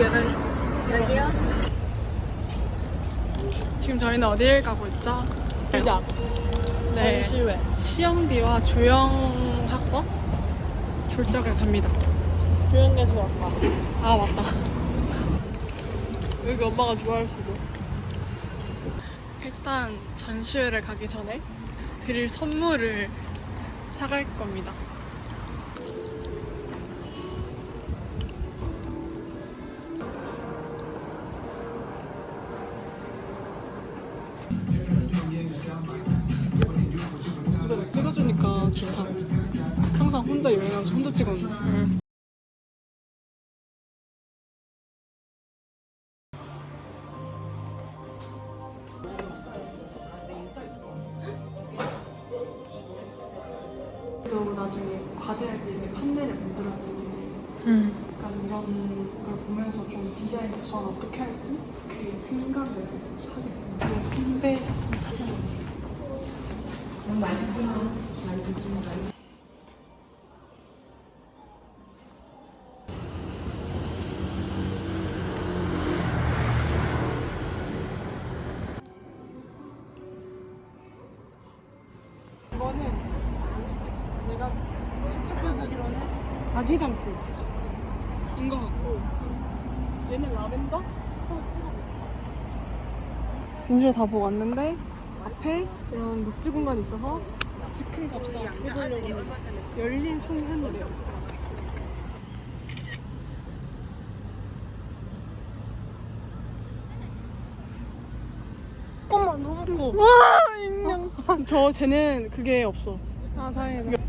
여기요? 지금 저희는 어딜 가고 있죠? 시작. 네. 전시회. 시영디와 조영학과 졸작을 갑니다. 조연예술학과. 아 맞다. 여기 엄마가 좋아할 수도. 일단 전시회를 가기 전에 드릴 선물을 사갈 겁니다. 여행하면서 혼자 찍었는데. 그리고 나중에 과제할 때 이렇게 판매를 만들어야 되는데 약간 이런 걸 보면서 좀 디자인 구성 어떻게 할지 그 생각을 하게 되는 그 선배 작품 찾아보는 이거는 보기로는 아기장품인 것 같고 얘는 라벤더? 전시를 다 보고 왔는데 앞에 이런 녹지 공간이 있어서 즉흥 답사 해보려고 열린 송현이래요. 잠깐만 너무 와 인형. 저 쟤는 그게 없어. 아 다행이다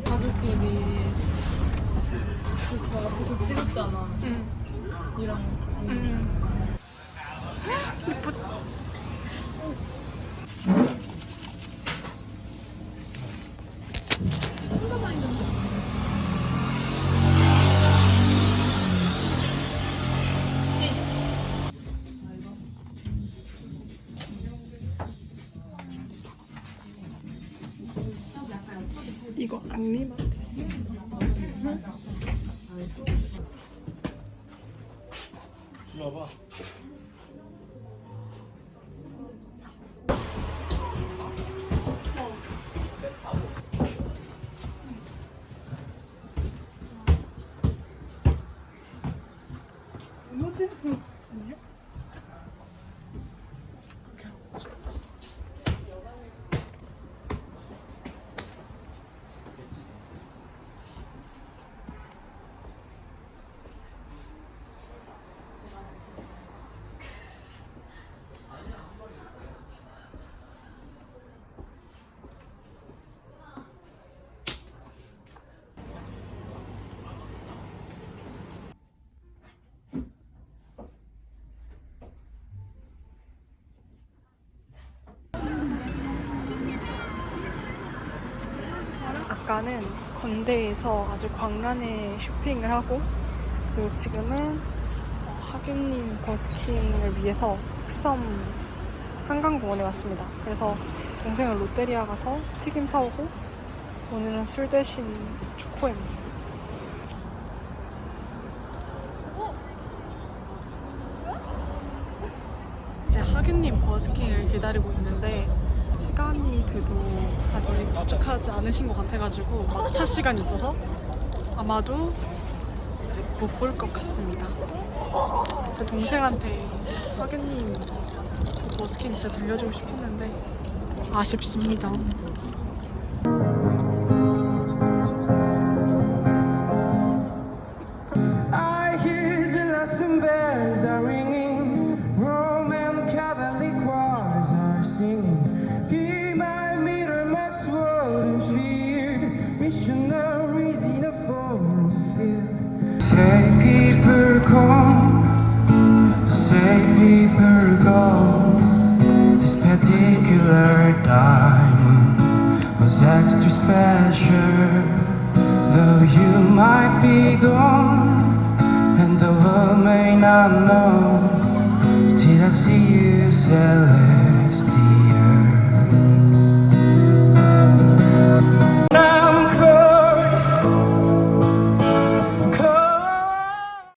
가족끼리 그 앞에서 찍었잖아. 응. 이랑 음. 이 거 앙리마티스 봐봐. 무너지는 거 아니야? 아까는 건대에서 아주 광란의 쇼핑을 하고 그리고 지금은 어, 하균님 버스킹을 위해서 흑섬 한강공원에 왔습니다. 그래서 동생은 롯데리아 가서 튀김 사오고 오늘은 술 대신 초코엠 이제 하균님 버스킹을 기다리고 있는데 시간이 돼도 도착하지 않으신 것 같아가지고 막차 시간이 있어서 아마도 못 볼 것 같습니다. 제 동생한테 하균님 버스킹 진짜 들려주고 싶었는데 아쉽습니다. Extra special. Though you might be gone, and the world may not know, still I see you celestial.